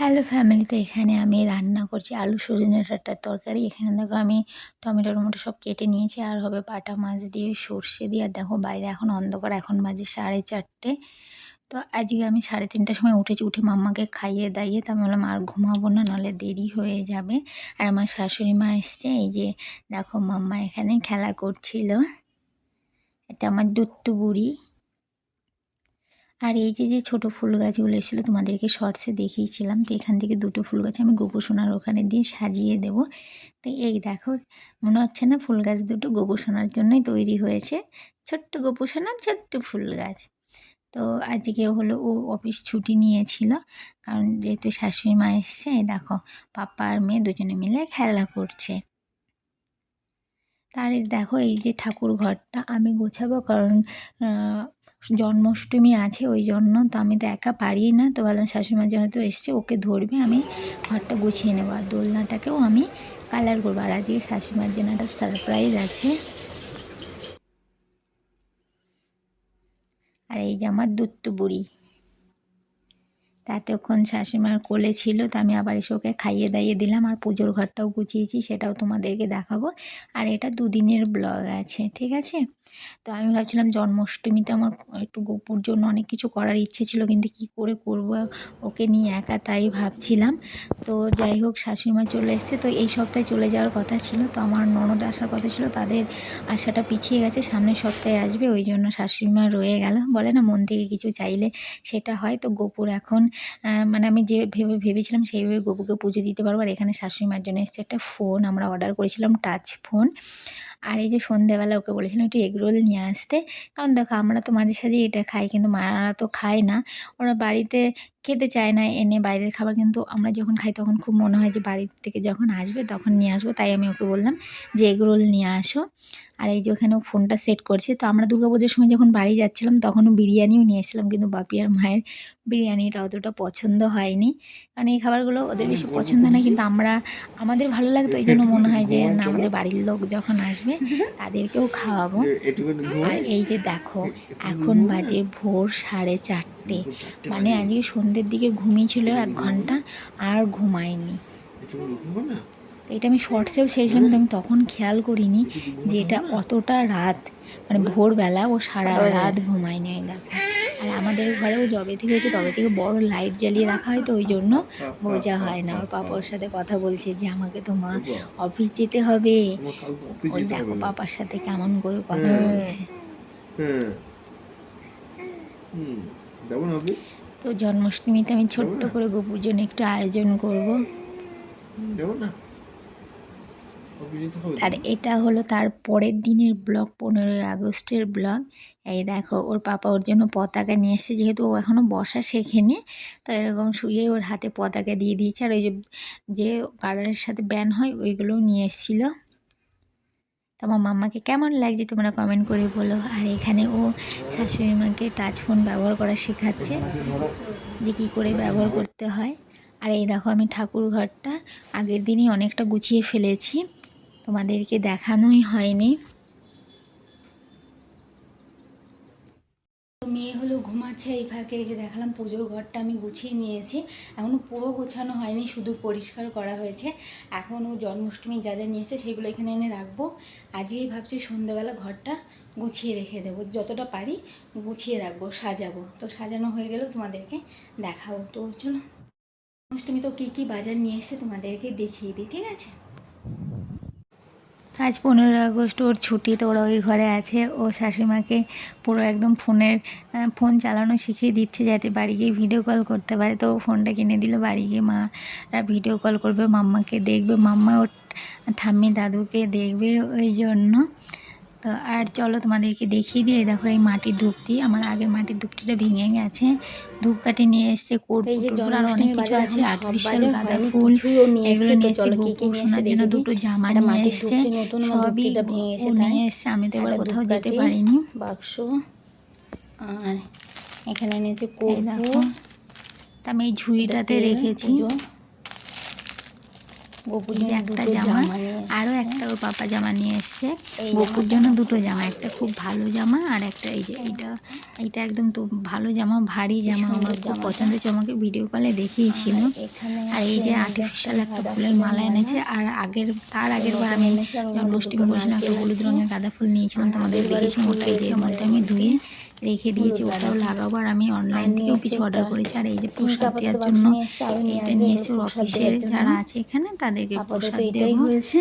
Hello ফ্যামিলিতে এখানে আমি রান্না করছি আলু সজনে ডাঁটার তরকারি। এখানে দেখো আমি টমেটো টমেটো সব কেটে নিয়েছি, আর হবে বাটা মাছ দিয়ে, সর্ষে দিয়ে, আর দেখো বাইরে এখন অন্ধকার, এখন বাজে সাড়ে চারটে। তো আজকে আমি সাড়ে তিনটার সময় উঠেছি, উঠে মাম্মাকে খাইয়ে দাইয়ে, তো আমি বললাম আর ঘুমাবো না নাহলে দেরি হয়ে যাবে। আর আমার শাশুড়ি মা এসছে, এই যে দেখো মাম্মা এখানে খেলা করছিল। এটা আমার দুট্টু বুড়ি। আর এই যে যে ছোটো ফুল গাছগুলো এসেছিল তোমাদেরকে শর্টসে দেখিয়েছিলাম, তো এখান থেকে দুটো ফুল গাছ আমি গোপুসোনার ওখানে দিয়ে সাজিয়ে দেব। তো এই দেখো, মনে হচ্ছে না ফুল গাছ দুটো গোপুসোনার জন্যই তৈরি হয়েছে। ছোট্ট গোপুসোনা, ছোট্ট ফুল গাছ। তো আজকে হলো ও অফিস ছুটি নিয়েছিল, কারণ যেহেতু শাশুড়ি মা এসছে দেখো, পাপা আর মেয়ে দুজনে মিলে খেলা করছে। তার দেখো, এই যে ঠাকুর ঘরটা আমি গোছাবো, কারণ জন্মাষ্টমী আছে ওই জন্য তো আমি তো একা পারি না। তো ভাবলাম শাশুড়িমা যেহেতু এসছে, ওকে ধরবে, আমি ঘরটা গুছিয়ে নেব। আর দোলনাটাকেও আমি কালার করব। আর আজকে শাশুড়িমার জন্য একটা সারপ্রাইজ আছে। আর এই যে আমার দুত্ত বুড়ি এতক্ষণ শাশুড়িমার কোলে ছিল তো আমি আবার এসে ওকে খাইয়ে দাইয়ে দিলাম আর পুজোর ঘরটাও গুছিয়েছি, সেটাও তোমাদেরকে দেখাবো। আর এটা দুদিনের ব্লগ আছে, ঠিক আছে? তো আমি ভাবছিলাম জন্মাষ্টমীতে আমার একটু গোপুর জন্য অনেক কিছু করার ইচ্ছে ছিল, কিন্তু কি করে করব ওকে নিয়ে একা তাই ভাবছিলাম। তো যাই হোক, শাশুড়িমা চলে এসছে, তো এই সপ্তাহে চলে যাওয়ার কথা ছিল, তো আমার ননদ আসার কথা ছিল, তাদের আশাটা পিছিয়ে গেছে, সামনের সপ্তাহে আসবে, ওই জন্য শাশুড়িমা রয়ে গেল। বলে না, মন থেকে কিছু চাইলে সেটা হয়, তো গোপুর এখন মানে আমি যে ভেবে, ভেবেছিলাম সেইভাবে গোপুকে পুজো দিতে পারব, আর এখানে শাশুড়ি মার জন্য এসছে একটা ফোন আমরা অর্ডার করেছিলাম টাচ ফোন আর এই যে সন্ধেবেলা ওকে বলেছিলাম একটু এগরোল নিয়ে আসতে। কারণ দেখো, আমরা তো মাঝে সাঝে এটা খাই, কিন্তু মায়েরা তো খায় না। ওরা বাড়িতে খেতে চায় না, এনে বাইরের খাবার কিন্তু আমরা যখন খাই তখন খুব মনে হয় যে বাড়ির থেকে যখন আসবে তখন নিয়ে আসব। তাই আমি ওকে বললাম যে এগরোল নিয়ে আসো। আর এই যে ওখানে ফোনটা সেট করছে। তো আমরা দুর্গাপুজোর সময় যখন বাড়ি যাচ্ছিলাম, তখনও বিরিয়ানিও নিয়ে এসেছিলাম। কিন্তু বাপি আর মায়ের বিরিয়ানিটা অতটা পছন্দ হয়নি। কারণ এই খাবারগুলো ওদের বেশি পছন্দ না কিন্তু আমরা, আমাদের ভালো লাগতো এই জন্য মনে হয় যে, না, আমাদের বাড়ির লোক যখন আসবে, তাদেরকেও খাওয়াবো। আর এই যে দেখো, এখন বাজে ভোর সাড়ে চারটে। মানে আজকে সন্ধ্যের দিকে ঘুমিয়েছিল এক ঘণ্টা, আর ঘুমায়নি। এটা আমি শর্টসেও সেরেছিলাম কিন্তু আমি তখন খেয়াল করিনি যে এটা অতটা রাত। মানে ভোরবেলা ও সারা রাত ঘুমায়নি ওই দেখো। আর আমাদের ঘরেও জবে থেকে হয়েছে তবে থেকে বড় লাইট জ্বালিয়ে রাখা হয় তো ওই জন্য বোঝা হয় না। ওর পাপার সাথে কথা বলছে যে আমাকে তো মা অফিস যেতে হবে। ওই দেখো পাপার সাথে কেমন করে কথা বলছে। তো জন্মাষ্টমীতে আমি ছোট্ট করে গোপুর জন্য একটু আয়োজন করব। আর এটা হলো তার পরের দিনের ব্লগ পনেরোই আগস্টের ব্লগ। এই দেখো ওর পাপা ওর জন্য পতাকা নিয়ে এসেছে যেহেতু ও এখনও বসা শেখেনি তো এরকম শুয়ে ওর হাতে পতাকা দিয়ে দিয়েছে। আর ওই যে যে কালারের সাথে ব্যান হয় ওইগুলোও নিয়ে এসেছিল। তো আমার মাম্মাকে কেমন লাগছে তোমরা কমেন্ট করে বলো। আর এখানে ও শাশুড়ি মাকে টাচ ফোন ব্যবহার করা শেখাচ্ছে যে কী করে ব্যবহার করতে হয়। আর এই দেখো আমি ঠাকুর ঘরটা আগের দিনই অনেকটা গুছিয়ে ফেলেছি। তোমাদেরকে দেখানোই হয়নি। মেয়ে হলো ঘুমাচ্ছে এই ফাঁকে যে দেখালাম পুজোর ঘরটা আমি গুছিয়ে নিয়েছি। এখনও পুরো গোছানো হয়নি, শুধু পরিষ্কার করা হয়েছে। এখনও জন্মাষ্টমী যা যা নিয়েছে সেগুলো এখানে এনে রাখব। আজকেই ভাবছি সন্ধ্যাবেলা ঘরটা গুছিয়ে রেখে দেবো। যতটা পারি গুছিয়ে রাখব, সাজাবো। তো সাজানো হয়ে গেলেও তোমাদেরকে দেখাবো। তো চলো, জন্মাষ্টমী তো কী কী বাজার নিয়ে এসে তোমাদেরকে দেখিয়ে দিই, ঠিক আছে? আজ পনেরোই আগস্ট, ওর ছুটি তো ওরা ওই ঘরে আছে। ও শাশুড়িমাকে পুরো একদম ফোনের ফোন চালানো শিখিয়ে দিচ্ছে যাতে বাড়ি গিয়ে ভিডিও কল করতে পারে। তো ফোনটা কিনে দিল, বাড়ি গিয়ে মারা ভিডিও কল করবে, মাম্মাকে দেখবে, মাম্মা ওর ঠাম্মি দাদুকে দেখবে ওই জন্য। তো আর চলো তোমাদেরকে দেখিয়ে দিয়ে দেখো এই মাটির ধূপটি আমার আগের মাটির ধূপটিটা ভেঙে গেছে। ধূপকাঠি নিয়ে এসছে এই যে আর অনেক কিছু আছে আর্টিফিশিয়াল গাঁদা ফুল এগুলো নিয়ে এসছে গোপুর শোনার জন্য দুটো জামা নিয়ে এসছে সবই নিয়ে এসছে আমি তো এবার কোথাও যেতে পারিনি। বাক্স আর এখানে এই দেখো তা আমি এই ঝুড়িটাতে রেখেছি। গপুর জন্য একটা জামা আরও একটা ওর পাপা জামা নিয়ে এসছে। বকুর জন্য দুটো জামা একটা খুব ভালো জামা আর একটা এই যে এইটা এইটা একদম তো ভালো জামা ভারী জামা আমার খুব পছন্দ হচ্ছে আমাকে ভিডিও কলে দেখিয়েছিল। আর এই যে আর্টিফিশিয়াল একটা ফুলের মালা এনেছে। আর আগের তার আগের বার আমি জন্মাষ্টমী বলছিলাম একটা হলুদ রঙের গাঁদা ফুল নিয়েছিলাম তোমাদের আগের বারে দেখেছি ফুল এই যে মধ্যে আমি ধুয়ে রেখে দিয়েছি ওটাও গাঁদা। লাগাবো। আর আমি অনলাইন থেকেও কিছু অর্ডার করেছি। আর এই যে প্রসাদ দেওয়ার জন্য এটা নিয়ে এসে ওর অফিসের যারা আছে এখানে তাদেরকে প্রসাদ দেবো। হয়েছে।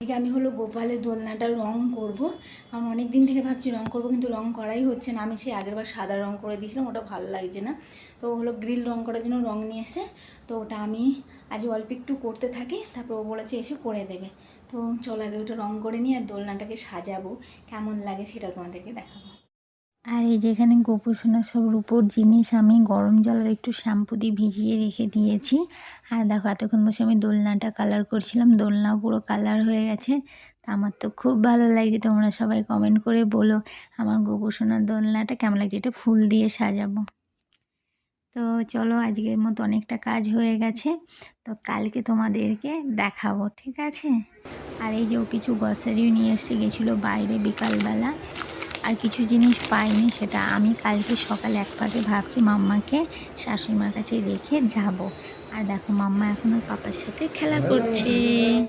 এদিকে আমি হলো গোপালের দোলনাটা রং করব। কারণ অনেক দিন থেকে ভাবছি রং করব কিন্তু রং করাই হচ্ছে না। আমি সেই আগেরবার সাদা রং করে দিয়েছিলাম ওটা ভালো লাগছে না। তো ও হলো গ্রিল রং করার জন্য রং নিয়ে এসে তো ওটা আমি আজ অল্প একটু করতে থাকি তারপর ও বলেছে এসে করে দেবে। তো চলো আগে ওটা রং করে নিয়ে আর দোলনাটাকে সাজাবো। কেমন লাগে সেটা তোমাদেরকে দেখাবো। আর এই যেখানে গোপোষণার সব রূপোর জিনিস আমি গরম জল আর একটু শ্যাম্পু দিয়ে ভিজিয়ে রেখে দিয়েছি। আর দেখো এতক্ষণ বসে আমি দোলনাটা কালার করছিলাম দোলনা পুরো কালার হয়ে গেছে। তা আমার তো খুব ভালো লাগছে, তোমরা সবাই কমেন্ট করে বলো আমার গোপোষণার দোলনাটা কেমন লাগছে? এটা ফুল দিয়ে সাজাবো। তো চলো আজকের মতো অনেকটা কাজ হয়ে গেছে, তো কালকে তোমাদেরকে দেখাবো, ঠিক আছে? আর এই যে ও কিছু গ্রসারিও নিয়ে এসে গেছিল বাইরে বিকালবেলা। আর কিছু জিনিস পাইনি, সেটা আমি কালকে সকালে এক পাকে ভাবছি মাম্মাকে শাশুড়ি মার কাছে রেখে যাব। আর দেখো মাম্মা এখনও পাপার সাথে খেলা করছে।